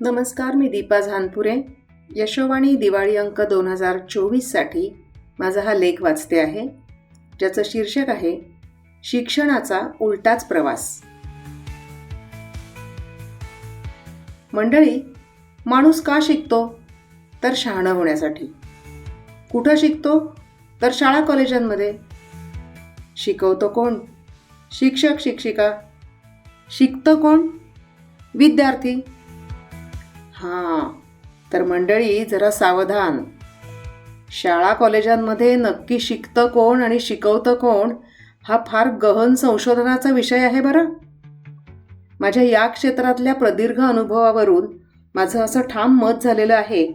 नमस्कार मी दीपा झानपुरे. यशोवाणी दिवाळी अंक दोन हजार चोवीससाठी माझा हा लेख वाचते आहे ज्याचं शीर्षक आहे शिक्षणाचा उलटाच प्रवास. मंडळी माणूस का शिकतो? तर शहाणं होण्यासाठी. कुठं शिकतो? तर शाळा कॉलेजांमध्ये. शिकवतो कोण? शिक्षक शिक्षिका. शिकतं कोण? विद्यार्थी. हां. तर मंडळी जरा सावधान. शाळा कॉलेजांमध्ये नक्की शिकतं कोण आणि शिकवतं कोण हा फार गहन संशोधनाचा विषय आहे बरं. माझ्या या क्षेत्रातल्या प्रदीर्घ अनुभवावरून माझं असं ठाम मत झालेलं आहे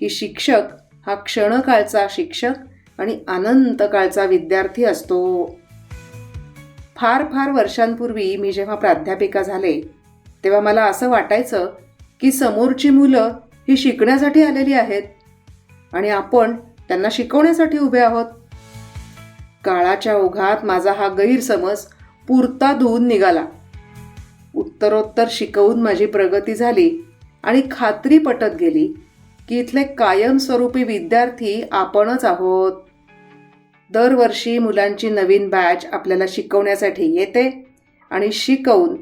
की शिक्षक हा क्षणकाळचा शिक्षक आणि अनंत काळचा विद्यार्थी असतो. फार फार वर्षांपूर्वी मी जेव्हा प्राध्यापिका झाले तेव्हा मला असं वाटायचं की समोरची मुलं ही शिकण्यासाठी आलेली आहेत आणि आपण त्यांना शिकवण्यासाठी उभे आहोत. काळाच्या ओघात माझा हा गैरसमज पुरता धुवून निघाला. उत्तरोत्तर शिकवून माझी प्रगती झाली आणि खात्री पटत गेली की इथले कायमस्वरूपी विद्यार्थी आपणच आहोत. दरवर्षी मुलांची नवीन बॅच आपल्याला शिकवण्यासाठी येते आणि शिकवून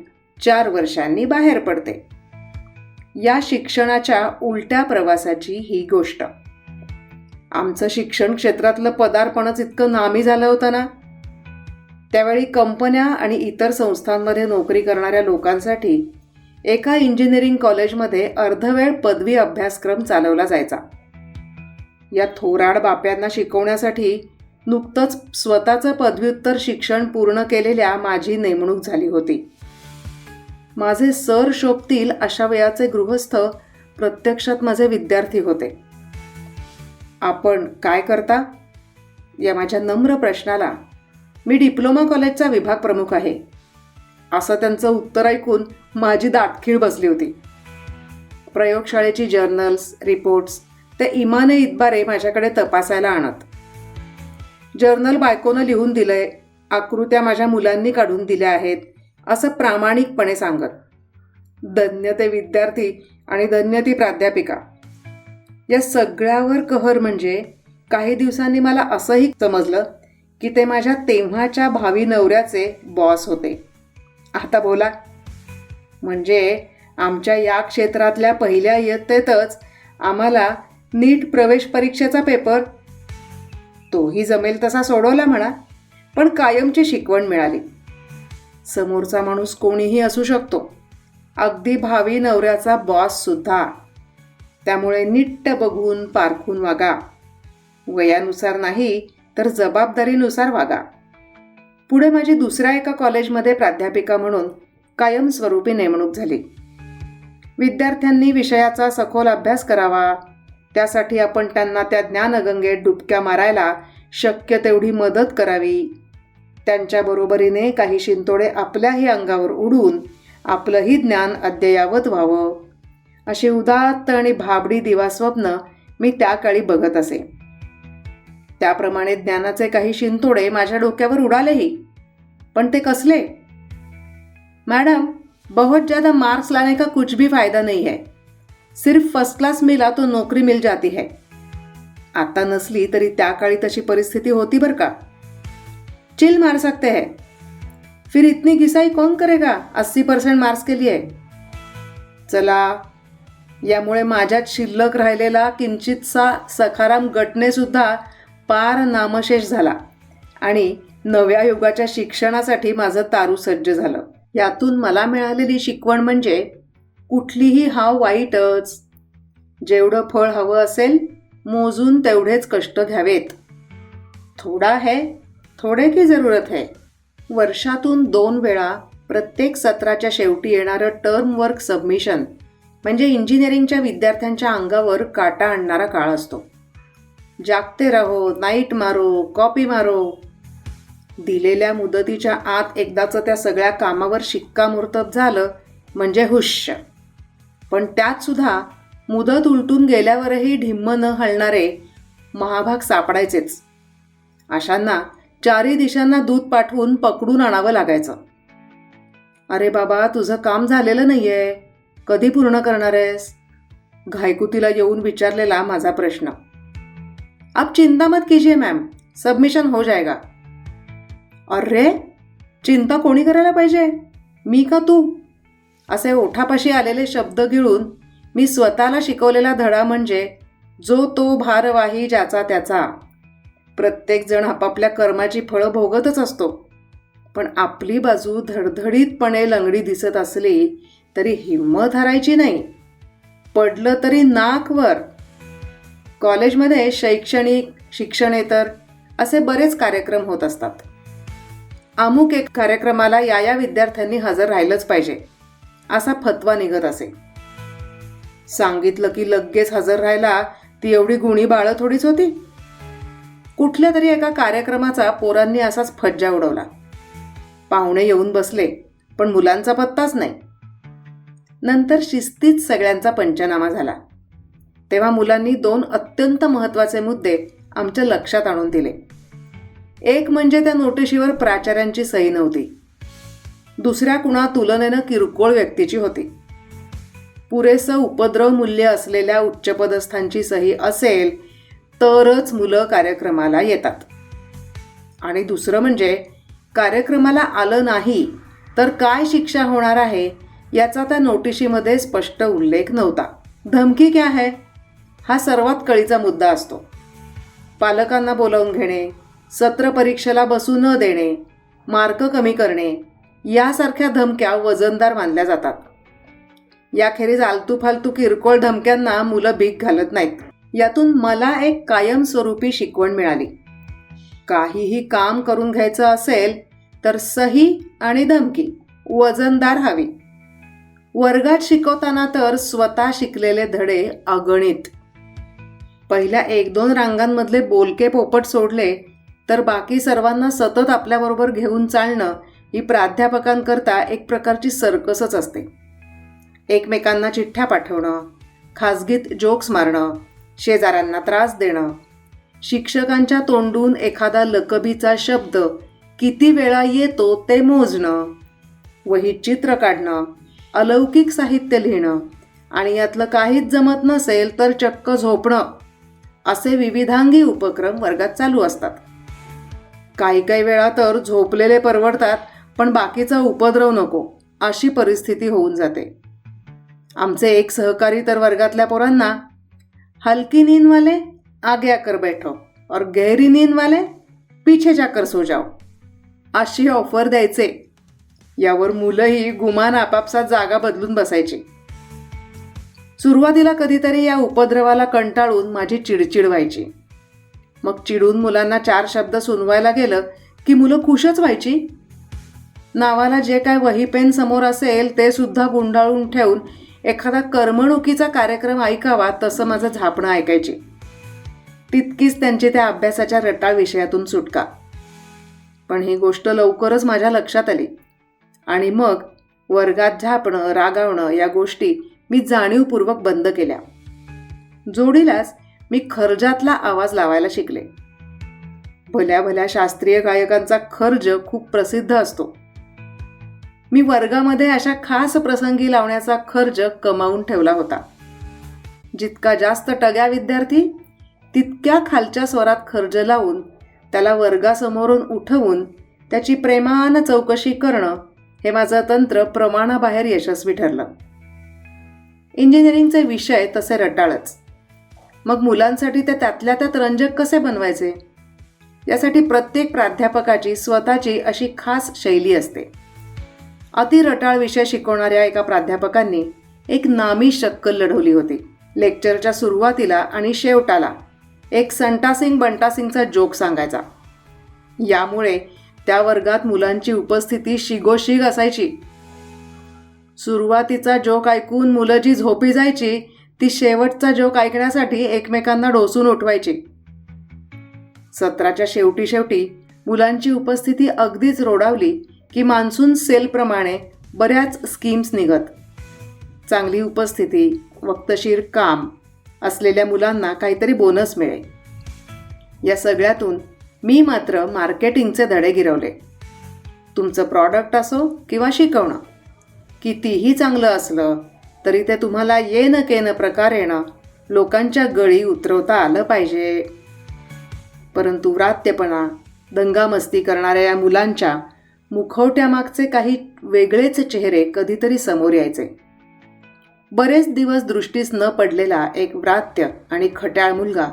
चार वर्षांनी बाहेर पडते. या शिक्षणाच्या उलट्या प्रवासाची ही गोष्ट. आमचं शिक्षण क्षेत्रातलं पदार्पणच इतकं नामी झालं होतं ना? त्यावेळी कंपन्या आणि इतर संस्थांमध्ये नोकरी करणाऱ्या लोकांसाठी एका इंजिनिअरिंग कॉलेजमध्ये अर्धवेळ पदवी अभ्यासक्रम चालवला जायचा. या थोराड बाप्यांना शिकवण्यासाठी नुकतंच स्वतःचं पदव्युत्तर शिक्षण पूर्ण केलेल्या माझी नेमणूक झाली होती. माझे सर शोभतील अशा वयाचे गृहस्थ प्रत्यक्षात माझे विद्यार्थी होते. आपण काय करता? या माझ्या नम्र प्रश्नाला. मी डिप्लोमा कॉलेजचा विभाग प्रमुख आहे. असं त्यांचं उत्तर ऐकून माझी दाटखीळ बसली होती. प्रयोगशाळेची जर्नल्स रिपोर्ट्स ते इमाने इतबारे माझ्याकडे तपासायला आणत. जर्नल बायकोनं लिहून दिलंय आकृत्या माझ्या मुलांनी काढून दिल्या आहेत असं प्रामाणिकपणे सांगत. धन्य ते विद्यार्थी आणि धन्य ती प्राध्यापिका. या सगळ्यावर कहर म्हणजे काही दिवसांनी मला असंही समजलं की ते माझ्या तेव्हाच्या भावी नवऱ्याचे बॉस होते. आता बोला. म्हणजे आमच्या या क्षेत्रातल्या पहिल्या इयत्तेतच आम्हाला नीट प्रवेश परीक्षेचा पेपर तोही जमेल तसा सोडवला म्हणा पण कायमची शिकवण मिळाली. समोरचा माणूस कोणीही असू शकतो. अगदी भावी नवऱ्याचा बॉस सुद्धा. त्यामुळे नीट्ट बघून पारखून वागा. वयानुसार नाही तर जबाबदारीनुसार वागा. पुढे माझी दुसऱ्या एका कॉलेजमध्ये प्राध्यापिका म्हणून कायमस्वरूपी नेमणूक झाली. विद्यार्थ्यांनी विषयाचा सखोल अभ्यास करावा. त्यासाठी आपण त्यांना त्या ज्ञानगंगेत डुबक्या मारायला शक्य तेवढी मदत करावी. त्यांच्या बरोबरीने काही शिंतोडे आपल्याही अंगावर उडून आपलंही ज्ञान अद्ययावत व्हावं. अशी उदात्त आणि भाबडी दिवास्वप्न मी त्या काळी बघत असे. त्याप्रमाणे ज्ञानाचे काही शिंतोडे माझ्या डोक्यावर उडालेही. पण ते कसले? मॅडम बहुत ज़्यादा मार्क्स लाने का कुछ भी फायदा नहीं है. सिर्फ फर्स्ट क्लास मिला तो नोकरी मिल जाती है. आता नसली तरी त्या काळी तशी परिस्थिती होती बरं का? चिल मार सकते हैं। फिर इतनी घिसाई कौन करेगा? अस्सी पर्सेंट मार्क्स के लिए। चला। यामुळे माझ्यात शिल्लक राहिलेला किंचितसा सखाराम गटनेसुद्धा पार नामशेष झाला आणि नव्या युगाच्या शिक्षणासाठी माझं तारू सज्ज झालं. यातून मला मिळालेली शिकवण म्हणजे कुठलीही हाव वाईटच. जेवढं फळ हवं असेल मोजून तेवढेच कष्ट घ्यावेत. थोडा है थोडे की जरूरत है? वर्षातून दोन वेळा प्रत्येक सत्राच्या शेवटी येणारं टर्म वर्क सबमिशन म्हणजे इंजिनिअरिंगच्या विद्यार्थ्यांच्या अंगावर काटा आणणारा काळ असतो. जागते राहो नाईट मारो कॉपी मारो. दिलेल्या मुदतीच्या आत एकदाचं त्या सगळ्या कामावर शिक्कामोर्तब झालं म्हणजे हुश्य पण त्यातसुद्धा मुदत उलटून गेल्यावरही ढिम्म न हलणारे महाभाग सापडायचेच. अशांना चारी दिशांना दूध पाठवून पकडून आणावं लागायचं. अरे बाबा तुझं काम झालेलं नाहीये. कधी पूर्ण करणार आहेस? घायकुतीला येऊन विचारलेला माझा प्रश्न. आप चिंता मत कीजिए मॅम सबमिशन हो जाएगा. अरे चिंता कोणी करायला पाहिजे? मी का तू? असे ओठापाशी आलेले शब्द गिळून मी स्वतःला शिकवलेला धडा म्हणजे जो तो भारवाही ज्याचा त्याचा. प्रत्येकजण आपापल्या कर्माची फळं भोगतच असतो. पण आपली बाजू धडधडीतपणे लंगडी दिसत असली तरी हिंमत हरायची नाही. पडलं तरी नाकवर कॉलेजमध्ये शैक्षणिक शिक्षणेतर असे बरेच कार्यक्रम होत असतात. अमुक एक कार्यक्रमाला या या विद्यार्थ्यांनी हजर राहिलंच पाहिजे असा फतवा निघत असे. सांगितलं की लगेच हजर राहायला ती एवढी गुणी बाळ थोडीच होती. कुठल्या तरी एका कार्यक्रमाचा पोरांनी असाच फज्जा उडवला. पाहुणे येऊन बसले पण मुलांचा पत्ताच नाही. नंतर शिस्तीत सगळ्यांचा पंचनामा झाला. तेव्हा मुलांनी दोन अत्यंत महत्त्वाचे मुद्दे आमच्या लक्षात आणून दिले. एक म्हणजे त्या नोटिशीवर प्राचार्यांची सही नव्हती. दुसऱ्या कुणा तुलनेनं किरकोळ व्यक्तीची होती. पुरेसं उपद्रव मूल्य असलेल्या उच्चपदस्थांची सही असेल तरच मुलं कार्यक्रमाला येतात. आणि दुसरं म्हणजे कार्यक्रमाला आलं नाही तर काय शिक्षा होणार आहे याचा त्या नोटिशीमध्ये स्पष्ट उल्लेख नव्हता. धमकी क्या है? हा सर्वात कळीचा मुद्दा असतो. पालकांना बोलावून घेणे सत्र परीक्षेला बसू न देणे मार्क कमी करणे यासारख्या धमक्या वजनदार मानल्या जातात. याखेरीज आलतू फालतू किरकोळ धमक्यांना मुलं भीक घालत नाहीत. यातून मला एक कायमस्वरूपी शिकवण मिळाली. काहीही काम करून घ्यायचं असेल तर सही आणि धमकी वजनदार हवी. वर्गात शिकवताना तर स्वतः शिकलेले धडे अगणित. पहिल्या एक दोन रांगांमधले बोलके पोपट सोडले तर बाकी सर्वांना सतत आपल्याबरोबर घेऊन चालणं ही प्राध्यापकांकरता एक प्रकारची सर्कसच असते. एकमेकांना चिठ्ठ्या पाठवणं खाजगीत जोक्स मारणं शेजाऱ्यांना त्रास देणं. शिक्षकांच्या तोंडून एखादा लकबीचा शब्द किती वेळा येतो ते मोजणं. वहीत चित्र काढणं अलौकिक साहित्य लिहिणं आणि यातलं काहीच जमत नसेल तर चक्क झोपणं असे विविधांगी उपक्रम वर्गात चालू असतात. काही काही वेळा तर झोपलेले परवडतात पण बाकीचा उपद्रव नको अशी परिस्थिती होऊन जाते. आमचे एक सहकारी तर वर्गातल्या पोरांना हलकी नींद वाले आगे आकर बैठो और गहरी नींद वाले पीछे जाकर सो जाओ। अशी ऑफर द्यायचे। यावर मुलंही गुमान आपापसात जागा बदलून बसायची। सुरुवातीला कधीतरी या उपद्रवाला कंटाळून माझी चिडचिड व्हायची। मग चिडून मुलांना चार शब्द सुनवायला गेलं की मुलं खुशच व्हायची। नावाला जे काय वही पेन समोर असेल ते सुद्धा गुंडाळून ठेवून एखादा करमणुकीचा कार्यक्रम ऐकावा तसं माझं झापणं ऐकायची. तितकीच त्यांची त्या अभ्यासाच्या रटाळ विषयातून सुटका. पण ही गोष्ट लवकरच माझ्या लक्षात आली. आणि मग वर्गात झापणं रागावणं या गोष्टी मी जाणीवपूर्वक बंद केल्या. जोडीलाच मी खर्जातला आवाज लावायला शिकले. भल्या भल्या शास्त्रीय गायकांचा खर्ज खूप प्रसिद्ध असतो. मी वर्गामध्ये अशा खास प्रसंगी लावण्याचा खर्च कमावून ठेवला होता. जितका जास्त टग्या विद्यार्थी तितक्या खालच्या स्वरात खर्च लावून त्याला वर्गासमोरून उठवून त्याची प्रेमान चौकशी करणं हे माझं तंत्र प्रमाणाबाहेर यशस्वी ठरलं. इंजिनिअरिंगचे विषय तसे रटाळच. मग मुलांसाठी ते त्यातल्या त्यात रंजक कसे बनवायचे? यासाठी प्रत्येक प्राध्यापकाची स्वतःची अशी खास शैली असते. अतिरटाळ विषय शिकवणाऱ्या एका प्राध्यापकांनी एक नामी शक्कल लढवली होती. लेक्चरच्या सुरुवातीला आणि शेवटाला एक संटासिंग बंटासिंगचा जोक सांगायचा. यामुळे त्या वर्गात मुलांची उपस्थिती शिगोशिग असायची. सुरुवातीचा जोक ऐकून मुलं जी झोपी जायची ती शेवटचा जोक ऐकण्यासाठी एकमेकांना डोसून उठवायची. सत्राच्या शेवटी शेवटी मुलांची उपस्थिती अगदीच रोडावली. की मान्सून सेलप्रमाणे बऱ्याच स्कीम्स निघत. चांगली उपस्थिती वक्तशीर काम असलेल्या मुलांना काहीतरी बोनस मिळेल. या सगळ्यातून मी मात्र मार्केटिंगचे धडे गिरवले. तुमचं प्रॉडक्ट असो किंवा शिकवणं कितीही चांगलं असलं तरी ते तुम्हाला येन केन प्रकारेण लोकांच्या गळी उतरवता आलं पाहिजे. परंतु व्रात्यपणा दंगामस्ती करणाऱ्या या मुलांच्या मुखवट्यामागचे काही वेगळेच चेहरे कधीतरी समोर यायचे. बरेच दिवस दृष्टीस न पडलेला एक व्रात्य आणि खट्याळ मुलगा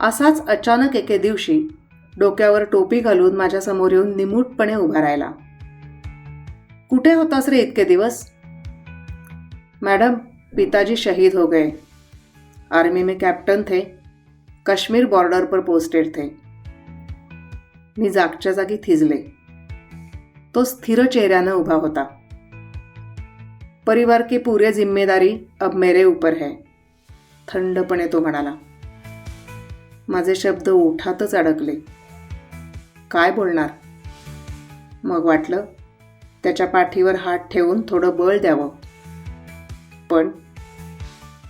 असाच अचानक एके दिवशी डोक्यावर टोपी घालून माझ्यासमोर येऊन निमूटपणे उभा राहिला. कुठे होतास रे इतके दिवस? मॅडम पिताजी शहीद हो गए. आर्मी में कैप्टन थे. कश्मीर बॉर्डर पर पोस्टेड थे. मी जागच्या जागी थिजले. तो स्थिर चेहऱ्यानं उभा होता. परिवार की पूरे जिम्मेदारी अब मेरे ऊपर है थंडपणे तो म्हणाला. माझे शब्द ओठातच अडकले. काय बोलणार? मग वाटलं त्याच्या पाठीवर हात ठेवून थोडं बळ द्यावं. पण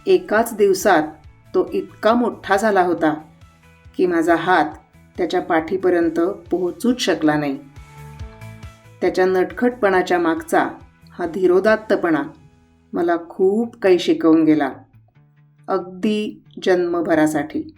एकाच दिवसात तो इतका मोठा झाला होता की माझा हात त्याच्या पाठीपर्यंत पोहोचूच शकला नाही. त्याच्या नटखटपणाच्या मागचा हा धीरोदात्तपणा मला खूप काही शिकवून गेला. अगदी जन्मभरासाठी.